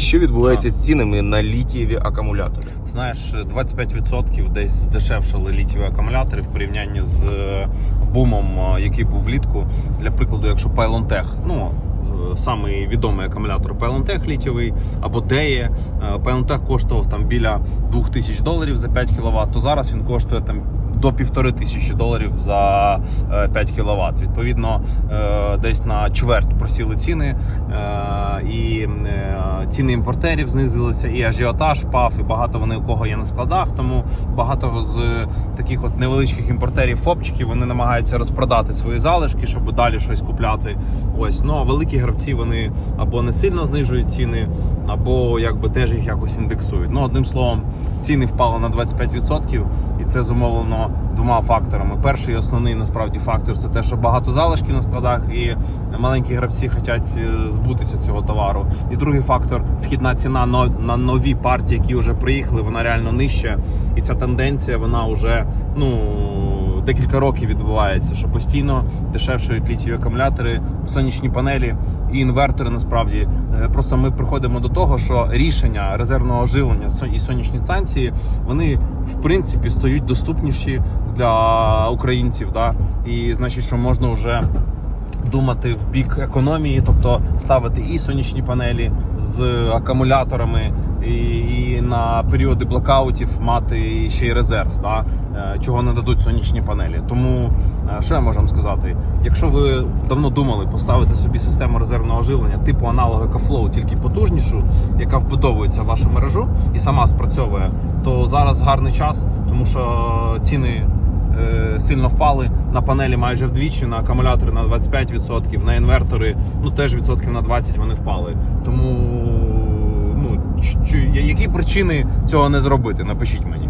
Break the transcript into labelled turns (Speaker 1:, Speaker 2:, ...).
Speaker 1: Що відбувається з цінами на літієві акумулятори?
Speaker 2: Знаєш, 25% десь здешевшали літієві акумулятори в порівнянні з е, бумом, е, який був влітку. Для прикладу, якщо Pylon ну е, самий відомий акумулятор Pylon літієвий або е, Pylon коштував там біля 2000 доларів за 5 кВт, то зараз він коштує там. До півтори тисячі доларів за е, 5 кВт. Відповідно, е, десь на чверть просіли ціни, е, і е, ціни імпортерів знизилися, і ажіотаж впав, і багато вони у кого є на складах. Тому багато з таких от невеличких імпортерів фопчиків вони намагаються розпродати свої залишки, щоб далі щось купляти. Ось ну а великі гравці вони або не сильно знижують ціни, або якби теж їх якось індексують. Ну одним словом, ціни впали на 25%, і це зумовлено двома факторами. Перший основний насправді фактор це те, що багато залишків на складах, і маленькі гравці хочуть е, збутися цього товару. І другий фактор вхідна ціна на, на нові партії, які вже приїхали, вона реально нижча. І ця тенденція вона вже ну. Декілька років відбувається, що постійно дешевшують літієві акумулятори, сонячні панелі і інвертори. Насправді Е, просто ми приходимо до того, що рішення резервного живлення і сонячні станції вони в принципі стають доступніші для українців. Да? І значить, що можна вже думати в бік економії, тобто ставити і сонячні панелі з акумуляторами, і, і на періоди блокаутів мати ще й резерв, да? е, чого не дадуть сонячні панелі. Тому е, що я можу вам сказати? Якщо ви давно думали поставити собі систему резервного живлення, типу аналога Кафлоу, тільки потужнішу, яка вбудовується в вашу мережу і сама спрацьовує, то зараз гарний час, тому що ціни е, сильно впали на панелі майже вдвічі, на акумулятори на 25%, на інвертори ну теж відсотків на 20% вони впали. Тому ну які причини цього не зробити? Напишіть мені.